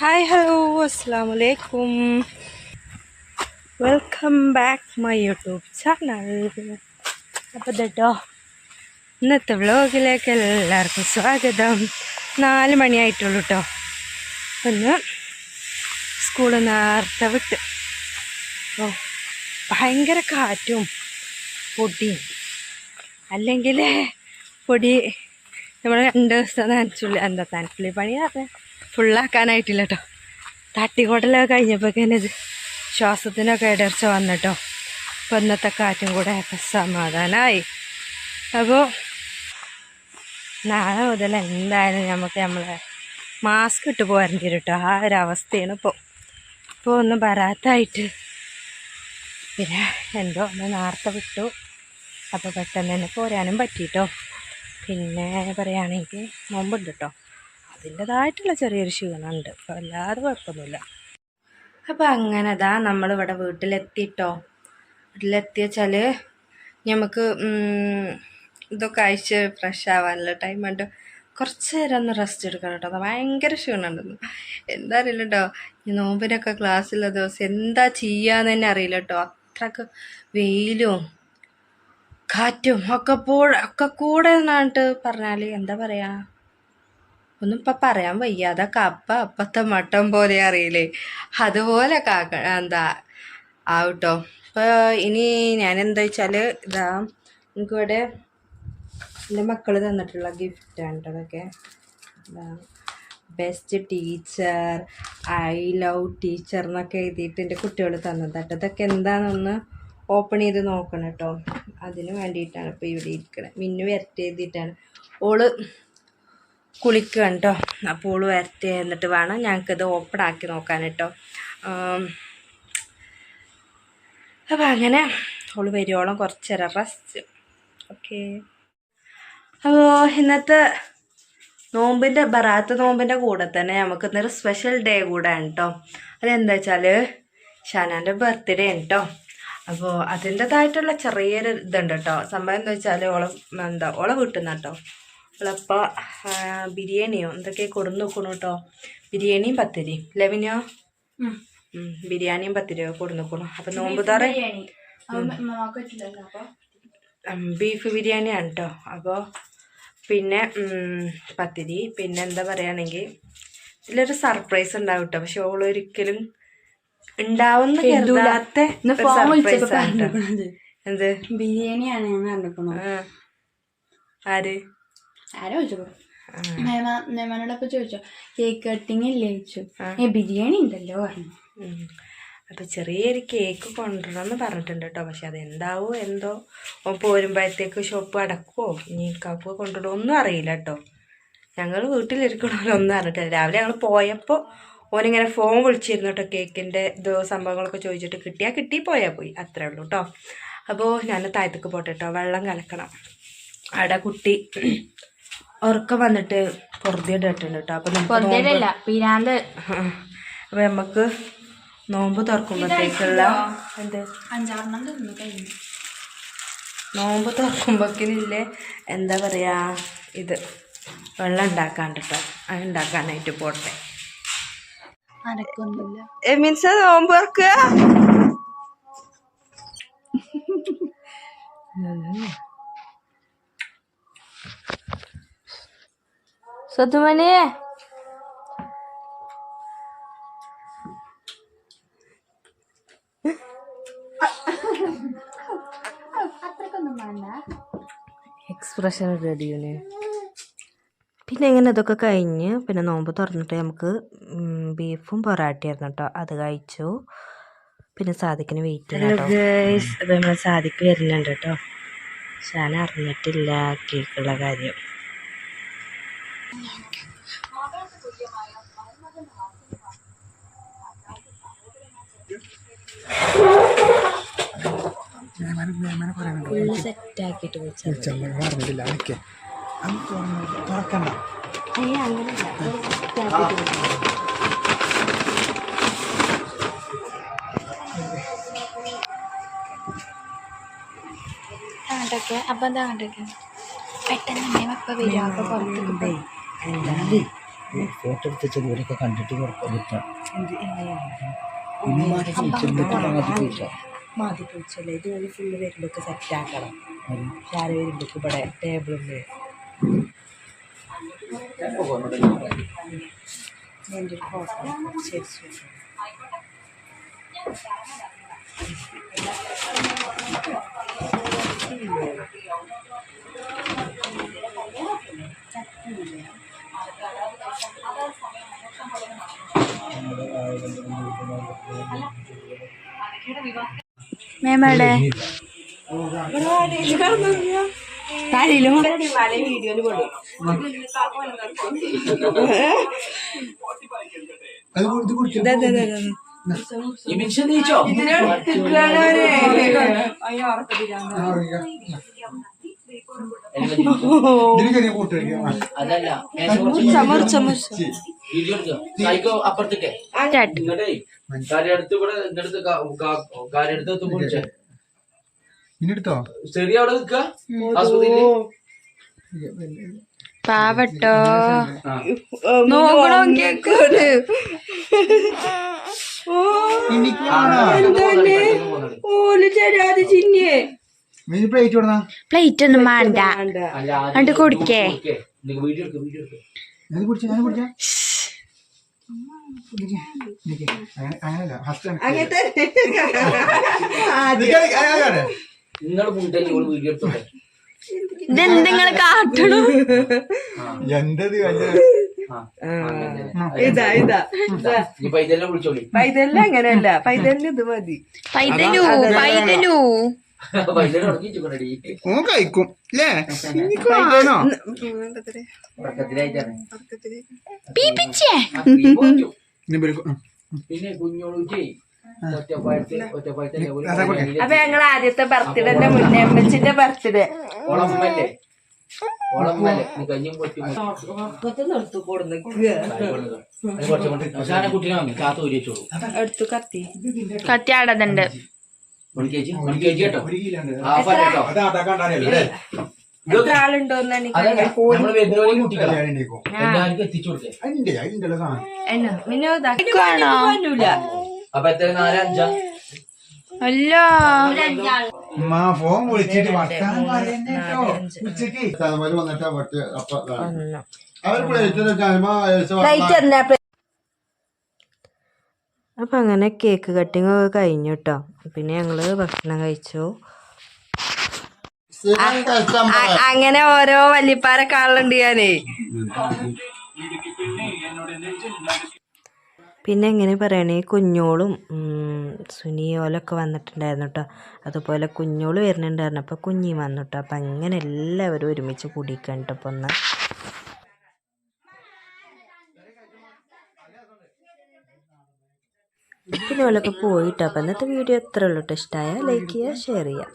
Hi hello അസ്സാം വലൈക്കും welcome back my YouTube channel അപ്പോൾ കേട്ടോ ഇന്നത്തെ വ്ലോഗിലേക്ക് എല്ലാവർക്കും സ്വാഗതം. നാല് മണിയായിട്ടുള്ളൂ കേട്ടോ ഒന്ന് സ്കൂൾ നേരത്തെ വിട്ട്. ഓ ഭയങ്കര കാറ്റും പൊടിയും. അല്ലെങ്കിൽ പൊടി. നമ്മൾ രണ്ട് ദിവസം നനച്ചുള്ളി. എന്താ നനച്ചുള്ളി പണി പറഞ്ഞ ഫുള്ളാക്കാനായിട്ടില്ല കേട്ടോ തട്ടിക്കോട്ടലൊക്കെ കഴിഞ്ഞപ്പോഴേക്കും ഇത് ശ്വാസത്തിനൊക്കെ ഇടർച്ച വന്നിട്ടോ. അപ്പം ഇന്നത്തെ കാറ്റും കൂടെ ആയപ്പോൾ സമാധാനമായി അപ്പോൾ നാളെ മുതൽ എന്തായാലും നമുക്ക് നമ്മളെ മാസ്ക് ഇട്ട് പോരേണ്ടി വരും കേട്ടോ ആ ഒരു അവസ്ഥയാണ് ഇപ്പോൾ ഇപ്പോൾ ഒന്നും വരാത്തായിട്ട് പിന്നെ എന്തോ ഒന്ന് നേരത്തെ വിട്ടു. അപ്പോൾ പെട്ടെന്ന് തന്നെ പോരാനും പറ്റിയിട്ടോ പിന്നെ പറയുകയാണെങ്കിൽ മുമ്പുണ്ട് കേട്ടോ. അതിന്റെതായിട്ടുള്ള ചെറിയൊരു ക്ഷീണമുണ്ട്. അപ്പോൾ അല്ലാതെ കുഴപ്പമൊന്നുമില്ല. അപ്പോൾ അങ്ങനെ അതാ നമ്മളിവിടെ വീട്ടിലെത്തിയിട്ടോ വീട്ടിലെത്തിയച്ചാൽ നമുക്ക് ഇതൊക്കെ അയച്ച് ഫ്രഷ് ആവാനുള്ള ടൈം ഉണ്ട്. കുറച്ച് നേരം ഒന്ന് റെസ്റ്റ് എടുക്കണം കേട്ടോ. ഭയങ്കര ക്ഷീണമുണ്ടെന്ന്. എന്താ അറിയില്ല കേട്ടോ ഈ നോമ്പിനൊക്കെ ക്ലാസ്സുള്ള ദിവസം എന്താ ചെയ്യാന്ന് തന്നെ അറിയില്ല കേട്ടോ. അത്രയ്ക്ക് വെയിലും കാറ്റും ഒക്കെ പോ ഒക്കെ കൂടെ എന്നാണ്ട് പറഞ്ഞാൽ എന്താ പറയാ? ഒന്നും ഇപ്പം പറയാൻ വയ്യ അതൊക്കെ അപ്പ അപ്പത്തെ മട്ടം പോലെ അറിയില്ലേ. അതുപോലെ കാക്ക എന്താ ആവട്ടോ. ഇപ്പോൾ ഇനി ഞാൻ എന്താ വെച്ചാൽ ഇതാ എനിക്കിവിടെ എന്റെ മക്കൾ തന്നിട്ടുള്ള ഗിഫ്റ്റാണ് കേട്ടോ അതൊക്കെ. Best teacher I love teacher എന്നൊക്കെ എഴുതിയിട്ട് എന്റെ കുട്ടികൾ തന്നതാട്ടോ ഇതൊക്കെ എന്താണെന്നൊന്ന് ഓപ്പൺ ചെയ്ത് നോക്കണം കേട്ടോ അതിന് വേണ്ടിയിട്ടാണ് ഇപ്പോൾ ഇവിടെ ഇരിക്കണത് മിന്നു വരട്ടെ എഴുതിയിട്ടാണ്. ഓൾ കുളിക്കുകയാണ് കേട്ടോ അപ്പോൾ ഓൾ എന്നിട്ട് വേണം ഞങ്ങൾക്കിത് ഓപ്പൺ ആക്കി നോക്കാൻ കേട്ടോ അപ്പോൾ അങ്ങനെ ഓൾ വരുവോളം കുറച്ച് നേരം റെസ്റ്റ് ഓക്കെ അപ്പോൾ ഇന്നത്തെ നോമ്പിന്റെ ബറാത്ത് നോമ്പിന്റെ കൂടെ തന്നെ നമുക്ക് ഇന്നൊരു സ്പെഷ്യൽ ഡേ കൂടെ കേട്ടോ അതെന്താ വെച്ചാൽ ഷാനാന്റെ ബർത്ത്ഡേ ആണ് കേട്ടോ അപ്പോൾ അതിന്റെതായിട്ടുള്ള ചെറിയൊരു ഇതുണ്ട് കേട്ടോ സംഭവം എന്താ വെച്ചാൽ ഓളെ എന്താ ഓളെ വീട്ടിൽ കേട്ടോ ഓളപ്പോൾ ബിരിയാണിയോ എന്തൊക്കെ കൊടുന്ന് നോക്കണു കേട്ടോ ബിരിയാണിയും പത്തിരിയും. ലെവിനോ ബിരിയാണിയും പത്തിരിയോ കൊടുന്ന് നോക്കണു. അപ്പം നോമ്പ് തറ ബീഫ് ബിരിയാണിയാണ് കേട്ടോ അപ്പോൾ പിന്നെ പത്തിരി. പിന്നെ എന്താ പറയുകയാണെങ്കിൽ ഇതിലൊരു സർപ്രൈസ് ഉണ്ടാവും കേട്ടോ പക്ഷെ ഓൾ ഒരിക്കലും ഉണ്ടാവുന്ന കരുതാത്ത സർപ്രൈസ് ആണ്. എന്ത്? ബിരിയാണിയാണ് ഞാൻ. ആര്? ആരാ ചോദിച്ചപ്പോ? മേമ മേമാനോടൊപ്പം ചോദിച്ചോ? കേക്ക് കട്ടിങ് ഇല്ലേ ചോദിച്ചു. ഏ ബിരിയാണി ഉണ്ടല്ലോ പറഞ്ഞു. അപ്പൊ ചെറിയൊരു കേക്ക് കൊണ്ടുവരണം എന്ന് പറഞ്ഞിട്ടുണ്ട് കേട്ടോ. പക്ഷെ അതെന്താവോ എന്തോ. പോരുമ്പോഴത്തേക്ക് ഷോപ്പ് അടക്കുവോ? ഇനി കപ്പ് കൊണ്ടുവരുമോ ഒന്നും അറിയില്ല കേട്ടോ. ഞങ്ങൾ വീട്ടിലിരിക്കണമല്ലോ ഒന്നും അറിഞ്ഞിട്ടില്ല. രാവിലെ ഞങ്ങൾ പോയപ്പോൾ ഓനിങ്ങനെ ഫോൺ വിളിച്ചിരുന്നു കേട്ടോ കേക്കിന്റെ ഇത് സംഭവങ്ങളൊക്കെ ചോദിച്ചിട്ട്. കിട്ടിയാൽ കിട്ടി പോയാൽ പോയി. അത്രേ ഉള്ളൂ കേട്ടോ. അപ്പോൾ ഞാൻ താഴത്തേക്ക് പോട്ടെ കേട്ടോ. വെള്ളം കലക്കണം. അവിടെ കുട്ടി ഉറക്കം വന്നിട്ട് പൊറുതിയിട്ടിട്ടുണ്ട് കേട്ടോ. അപ്പോൾ നമുക്ക് നോമ്പ് പൊന്തയിലല്ല പിരാന്ത്. അപ്പോൾ നമുക്ക് നോമ്പ് തുറക്കുമ്പോഴത്തേക്കുള്ള എന്ത്? അഞ്ചാറെണ്ണം തിന്നു കഴിഞ്ഞു. നോമ്പ് തുറക്കുമ്പോഴേക്കിനില്ലേ എന്താ പറയാ ഇത് വെള്ളം ഉണ്ടാക്കാണ്ട് കേട്ടോ അത് ഉണ്ടാക്കാനായിട്ട് പോട്ടെ. മീൻസ് നോമ്പ് തുറക്കുക? വേണ്ട. എക്സ്പ്രഷൻ റെഡിയാണ് പിന്നെ ഇങ്ങനെ ഇതൊക്കെ കഴിഞ്ഞ് പിന്നെ നോമ്പ് തുറന്നിട്ട് നമുക്ക് ബീഫും പൊറാട്ടയായിരുന്നു കേട്ടോ അത് കഴിച്ചു. പിന്നെ സാദിക്കിന് വെയിറ്റ് അപ്പോൾ നമ്മൾ സാദിക്ക് വരുന്നുണ്ട് കേട്ടോ ഷാൻ അറിഞ്ഞിട്ടില്ല കേക്കുള്ള കാര്യം. പറഞ്ഞിട്ടില്ല അതൊക്കെ തുറക്കണ്ട അപ്പം എന്താ അങ്ങോട്ടൊക്കെ പെട്ടെന്ന് അമ്മയും അപ്പ വരും. അപ്പൊ പുറത്തേക്ക് പോയി. ഫോട്ടോ എടുത്ത് ചെറിയൊക്കെ കണ്ടിട്ട് കുഴപ്പം കിട്ടാം. എന്ത്? എങ്ങനെയാണ് മതി പൂച്ചല്ലേ ഇത് ഒരു ഫുള്ള് വരുമ്പോഴൊക്കെ സെറ്റ് ആക്കണം. ചാര വരുമ്പോൾ ഇവിടെ ടേബിളിൽ എന്റെ ഒരു ഫോട്ടോ ശരി ശരി. ചെറിയ കൂട്ട് കഴിക്കാം ചമർ ചമർ. അപ്പുറത്തേക്ക്. ഇങ്ങോട്ടേ കാര്യടുത്ത് ഇവിടെ ഇങ്ങടുത്ത് കാര്യടുത്ത് എത്തുമ്പോ വിളിച്ചേ. ഇനി എടുത്തോ ചെറിയ അവിടെ ആസ്പത്രിയിൽ പാവട്ടോ. നോക്കണോ കേക്കോട് ഓൽ തരാതെ ചിന്നിയെ നീ പ്ലേറ്റ് ഒന്നും വേണ്ട. കണ്ട് കൊടുക്കേ? വീഡിയോ വീഡിയോ എടുക്ക് ഞാൻ കുടിച്ച ഞാൻ കുടിച്ച അങ്ങനല്ല ഫസ്റ്റ് നിങ്ങൾ മുണ്ടല്ലേ ഇവൾ വീഡിയോ എടുത്തോട്ടെ കാട്ടണു എന്തത്. ഇതാ ഇതാ ഇനി പൈതെല്ലാം വിളിച്ചോളി പൈതലിന് അങ്ങനെയല്ല പൈതലിന് ഇത് മതി പൈതലു പൈതലു കഴിക്കും അല്ലേ എനിക്ക് പിന്നെ കുഞ്ഞോളൂറ്റേ. അപ്പൊ ഞങ്ങൾ ആദ്യത്തെ ബർത്ത്ഡേന്റെ മുന്നേ അമ്മച്ചിന്റെ ബർത്ത്ഡേ ഓളമ്മല്ലേ? കാത്ത എടുത്തു കത്തി. കത്തിയാടതുണ്ട് ഒരു കെ ജി ഒരു കെ ജി കേട്ടോ. എത്ര ആളുണ്ടോന്ന് എല്ലാവർക്കും എത്തിച്ചു കൊടുക്കേ. അപ്പൊ എത്ര നാലഞ്ചാ അല്ല. ഫോൺ വിളിച്ചിട്ട് വർത്താനം കേട്ടോ. ഉച്ചയ്ക്ക്. വന്നിട്ടാ പറ്റ അപ്പൊ അവർ അപ്പം അങ്ങനെ കേക്ക് കട്ടിങ് ഒക്കെ കഴിഞ്ഞു കേട്ടോ പിന്നെ ഞങ്ങൾ ഭക്ഷണം കഴിച്ചു. അങ്ങനെ ഓരോ വല്യപ്പാരെ കാണലുണ്ട് ഞാനേ. പിന്നെ എങ്ങനെ പറയണേ കുഞ്ഞോളും ഉം, സുനിയോലൊക്കെ വന്നിട്ടുണ്ടായിരുന്നു കേട്ടോ അതുപോലെ കുഞ്ഞോൾ വരുന്നുണ്ടായിരുന്നു അപ്പോൾ കുഞ്ഞി വന്നു കേട്ടോ അപ്പം അങ്ങനെ എല്ലാവരും ഒരുമിച്ച് കൂടിക്കണ്ടിട്ട് അപ്പം ഒന്ന് പിന്നെ ഓലൊക്കെ പോയിട്ടോ അപ്പം ഇന്നത്തെ വീഡിയോ എത്ര ഉള്ളൂ കേട്ടോ ഇഷ്ടമായ ലൈക്ക് ചെയ്യുക ഷെയർ ചെയ്യുക.